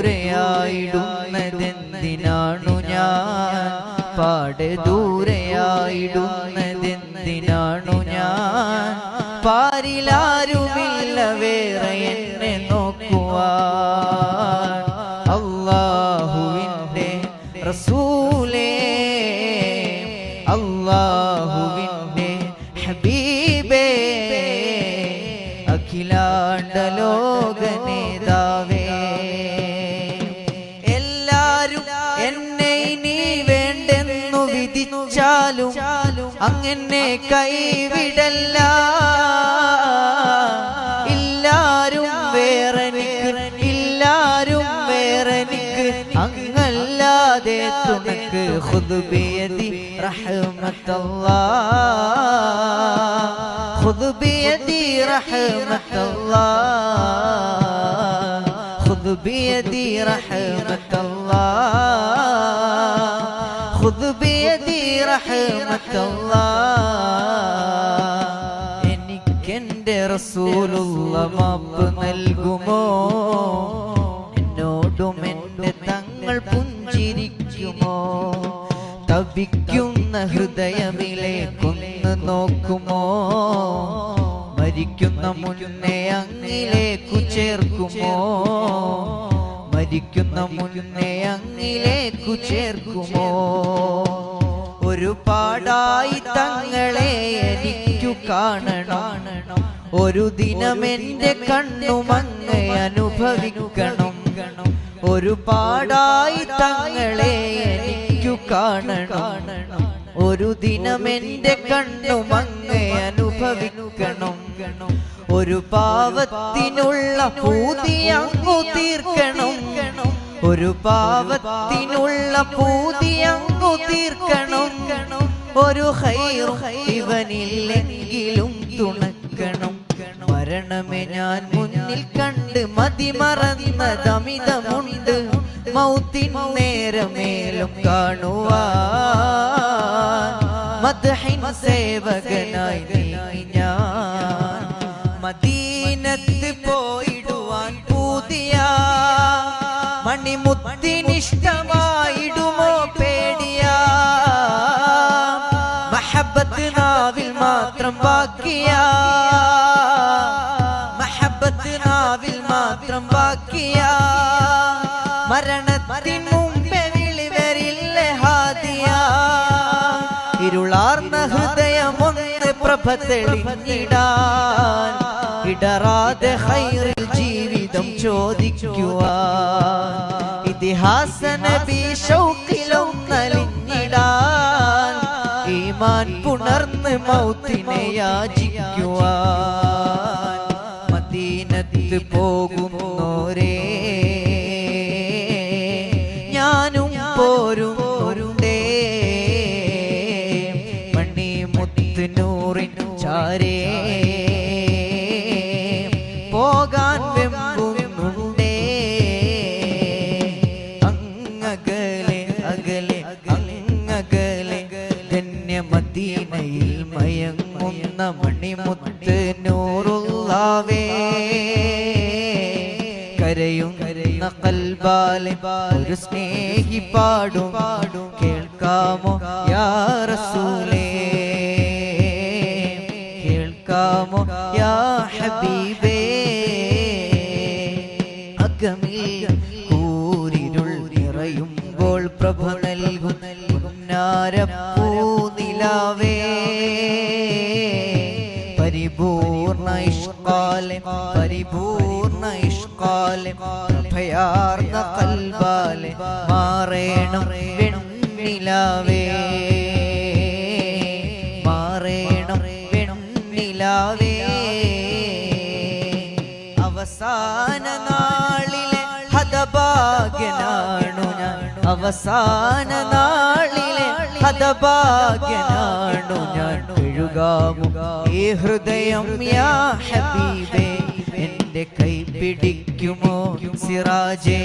ദൂരെയായിടുന്നതെന്തിനാണു ഞാൻ? പാടെ ദൂരെയായിടുന്നതെന്തിനാണു ഞാൻ? പാരിലാരുമില്ല വേറെ എന്നെ നോക്കുവാൻ. അള്ളാഹുവിന്റെ റസൂലേ അള്ളാഹുവിന്റെ ഹബീബേ അഖിലാണ്ട അങ്ങനെ കൈവിടല്ല. ഇല്ലാരും വേറെ ഇല്ലാരും വേറെ അങ്ങല്ലാതെ തുണക്ക് ഹുദുബിയതി റഹ്മത്തല്ലാ. ഹുദുബിയതി റഹ്മത്തല്ലാ. ഹുദുബിയതി റഹ്മത്തല്ലാ. ബിയദി എനിക്കെന്റെ റസൂലുള്ള മാപ്പ് നൽകുമോ? എന്നോടും എന്റെ തങ്ങൾ പുഞ്ചിരിക്കുമോ? തപിക്കുന്ന ഹൃദയമിലേക്കൊന്ന് നോക്കുമോ? മരിക്കുന്ന മുന്നേ അങ്ങിലേക്കു ചേർക്കുമോ? മരിക്കുന്ന മുന്നേ അങ്ങിലേക്കു ചേർക്കുമോ? ഒരു പാടായി തങ്ങളെ എനിക്കു കാണണം. ഒരു ദിനം എന്റെ കണ്ണുമങ്ങ അനുഭവിക്കണം. ഒരു പാടായി തങ്ങളെ എനിക്കു കാണണം. ഒരു ദിനം എന്റെ കണ്ണുമങ്ങ അനുഭവിക്കണം. ഒരു പാവത്തിനുള്ള പൂതി അങ്ങു തീർക്കണം. ഒരു പാവത്തിനുള്ള പൂതി അങ്ങു തീർക്കണം. ഒരു ഹൈറും ഇവനില്ലെങ്കിലും തുണക്കണം. മരണമേ ഞാൻ മുന്നിൽ കണ്ട് മതിമറന്നതമിതമുണ്ട് മൗത്തിൻ നേരമേലും കാണുവാൻ മദ്ഹിൻ സേവകനായി ഞാൻ. മദീനത്ത് മണിമുത്തിനിഷ്ടമായിടുമോ പേടിയ? മഹബത്ത് നാവിൽ മാത്രം ബാക്കിയ മഹബത്ത് നാവിൽ മാത്രം ബാക്കിയ മരണത്തിൻ മുമ്പേ വിളി വരില്ല ഹാദിയ. ഇരുളാർന്ന ഹൃദയമൊന്ന് പ്രഭ തെളിഞ്ഞിടാൻ. ഇടറാതെ ഹൈറിൽ ജീവിതം ചോദിക്കുവാൻ. ഇതിഹാസ നബി ഷൗക്കിലൊന്നലിഞ്ഞിടാൻ ഈമാൻ പുണർന്ന് മൗത്തിനെ യാചിക്കുവാൻ. മദീനത്ത് പോകുന്നോരേ മയങ്ങുന്ന മണിമുത്ത് നൂറുള്ളാവേ. കരയും കരയുന്ന കൽബാലെ ഒരു സ്നേഹി പാടും. കേൾക്കാമോ യാറസൂലേ കേൾക്കാമോ യാ ഹബീബേ? കൂരിരുൾ നിറയുമ്പോൾ പ്രഭ നാരപ്പൂ നിലാവേ. പരിപൂർണ ഇഷ്കാലെ പരിപൂർണ ഇഷ്കാലെ ഭയാർന്ന കൽബാലെ മാറേണം വെണ്ണിലാവേ. മാറേണം വെണ്ണിലാവേ. അവസാന നാളിലെ ഹതഭാഗ്യനാണു ഞാൻ. അവസാന നാളിലെ ഹതഭാഗ്യനാണു ഞാൻ. എഴുകാമു ഹൃദയം യാ ഹബീബേ എന്റെ കൈ പിടിക്കുമോ സിറാജേ?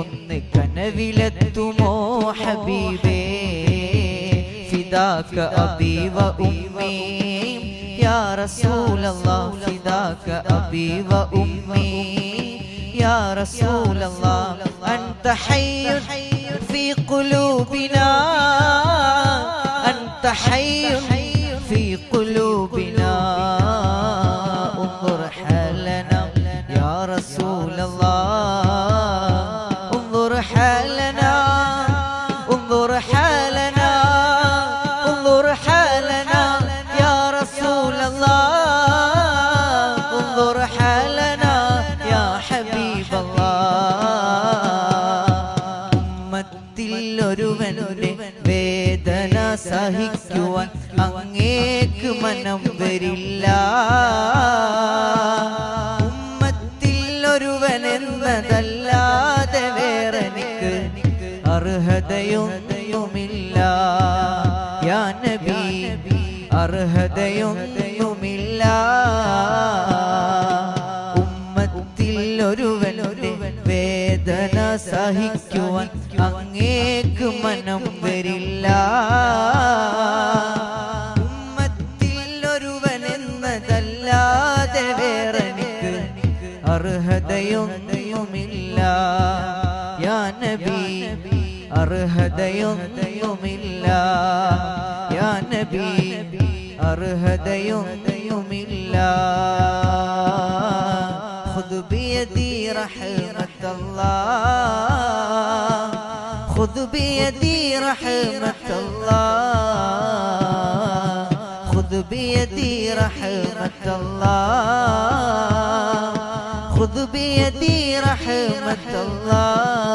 ഒന്ന് കനവിലെത്തുമോ ഹബീബേ? ഫിദാക അബി വ ഉമ്മീ യാ റസൂലല്ലാഹ് ഫിദാക അബി വ ഉമ്മീ യാ റസൂലല്ലാഹ് അൻത ഹയ്യു ഫീ ഖുലൂബിനാ അൻത ഹയ്യു ഉമ്മത്തിൽ വേദന സഹിക്കുവാൻ അങ്ങേക്ക് മനം വരില്ല. ഉമ്മത്തിൽ ഒരുവനെന്നതല്ലാതെ വേറെ എനിക്ക് അർഹതയൊന്നുമില്ല. യാ നബി അർഹതയൊന്നുമില്ല. ഉമ്മത്തിൽ ഒരുവനുടെ വേദന സഹിക്കുവാൻ അങ്ങേക്ക് മനം വരില്ല ഉമ്മത്തിൽ ഒരുവൻ എന്നതല്ലാതെ വേറെ എനിക്ക് അർഹതയൊന്നുമില്ല യാ നബി അർഹതയൊന്നുമില്ല യാ നബി അർഹതയൊന്നുമില്ല خذ بيدي رحمة الله خذ بيدي رحمة الله خذ بيدي رحمة الله خذ بيدي رحمة الله